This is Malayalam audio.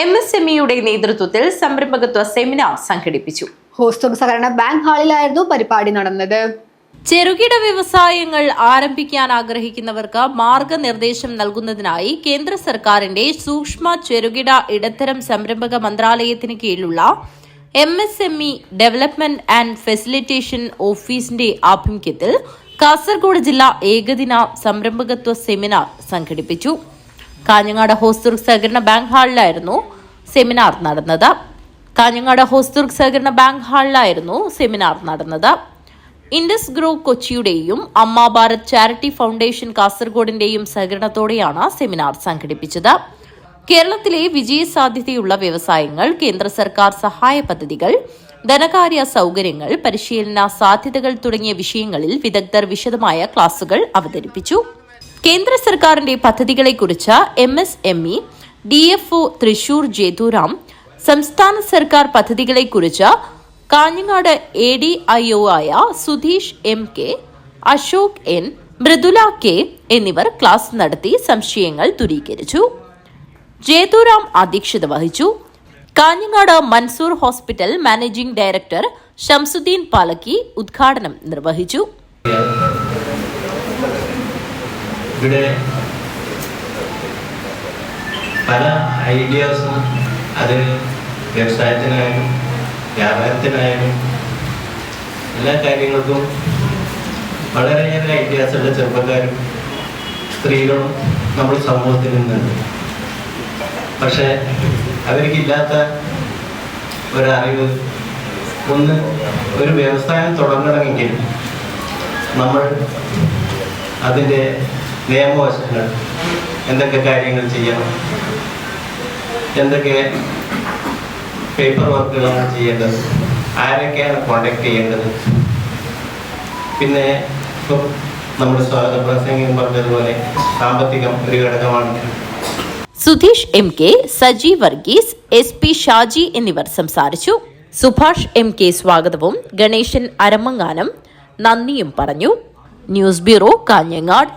എം എസ് എം ഇയുടെ നേതൃത്വത്തിൽ സംരംഭകത്വ സെമിനാർ സംഘടിപ്പിച്ചു. ഹോസ്റ്റൽ സഹകരണ ബാങ്ക് ഹാളിലായിരുന്നു പരിപാടി നടന്നത്. ചെറുകിട വ്യവസായങ്ങൾ ആരംഭിക്കാൻ ആഗ്രഹിക്കുന്നവർക്ക് മാർഗനിർദ്ദേശം നൽകുന്നതിനായി കേന്ദ്ര സർക്കാരിന്റെ സൂക്ഷ്മ ചെറുകിട ഇടത്തരം സംരംഭക മന്ത്രാലയത്തിന് കീഴിലുള്ള M S M E development and facilitation ഓഫീസിന്റെ ആഭിമുഖ്യത്തിൽ കാസർഗോഡ് ജില്ലാ ഏകദിന സംരംഭകത്വ സെമിനാർ സംഘടിപ്പിച്ചു. കാഞ്ഞങ്ങാട് ഹോസ്തുർഗ് സഹകരണ ബാങ്ക് ഹാളിലായിരുന്നു സെമിനാർ നടന്നത്. കാഞ്ഞങ്ങാട് ഹോസ്തുർഗ് സഹകരണ ബാങ്ക് ഹാളിലായിരുന്നു സെമിനാർ നടന്നത്. ഇൻഡസ് ഗ്രോ കൊച്ചിയുടെയും അമ്മ ഭാരത് ചാരിറ്റി ഫൗണ്ടേഷൻ കാസർഗോഡിന്റെയും സഹകരണത്തോടെയാണ് സെമിനാർ സംഘടിപ്പിച്ചത്. കേരളത്തിലെ വിജയസാധ്യതയുള്ള വ്യവസായങ്ങൾ കേന്ദ്ര സർക്കാർ സഹായ പദ്ധതികൾ ധനകാര്യ സൗകര്യങ്ങൾ പരിശീലന സാധ്യതകൾ തുടങ്ങിയ വിഷയങ്ങളിൽ വിദഗ്ധർ വിശദമായ ക്ലാസുകൾ അവതരിപ്പിച്ചു. കേന്ദ്ര സർക്കാരിന്റെ പദ്ധതികളെക്കുറിച്ച് M S M E D F O Thrissur Jethuram സംസ്ഥാന സർക്കാർ പദ്ധതികളെക്കുറിച്ച് Kanhangad A D I O ആയ Sudheesh M K Ashok N Mridula K എന്നിവർ ക്ലാസ് നടത്തി സംശയങ്ങൾ ദൂരീകരിച്ചു. ജേതുറാം അധ്യക്ഷത വഹിച്ചു. Kanhangad Mansoor hospital managing director Shamsuddin Palakki ഉദ്ഘാടനം നിർവഹിച്ചു. ഇവിടെ പല ഐഡിയാസും അത് വ്യവസായത്തിനായാലും വ്യാപാരത്തിനായാലും എല്ലാ കാര്യങ്ങൾക്കും വളരെയേറെ ഐഡിയാസുള്ള ചെറുപ്പക്കാരും സ്ത്രീകളും നമ്മുടെ സമൂഹത്തിൽ നിന്നുണ്ട്. പക്ഷേ അവർക്കില്ലാത്ത ഒരറിവ് ഒന്ന് ഒരു വ്യവസായം തുടങ്ങണമെങ്കിൽ നമ്മൾ അതിന്റെ നിയമവശങ്ങൾ എന്തൊക്കെ കാര്യങ്ങൾ ചെയ്യണം? എന്തൊക്കെ പേപ്പർ വർക്കുകളാണ് ചെയ്യേണ്ടത്? ആരൊക്കെയാണ് കോണ്ടാക്ട് ചെയ്യേണ്ടത്? പിന്നെ ഇപ്പം നമ്മുടെ സ്വാഗത പ്രസംഗം പറഞ്ഞതുപോലെ സാമ്പത്തികം ഒരു ഘടകമാണ്. Sudheesh M K Saji Varghese S P Shaji എന്നിവർ സംസാരിച്ചു. സുഭാഷ് എം കെ സ്വാഗതവും ഗണേശൻ അരമങ്ങാനം നന്ദിയും പറഞ്ഞു. News bureau Kanhangad.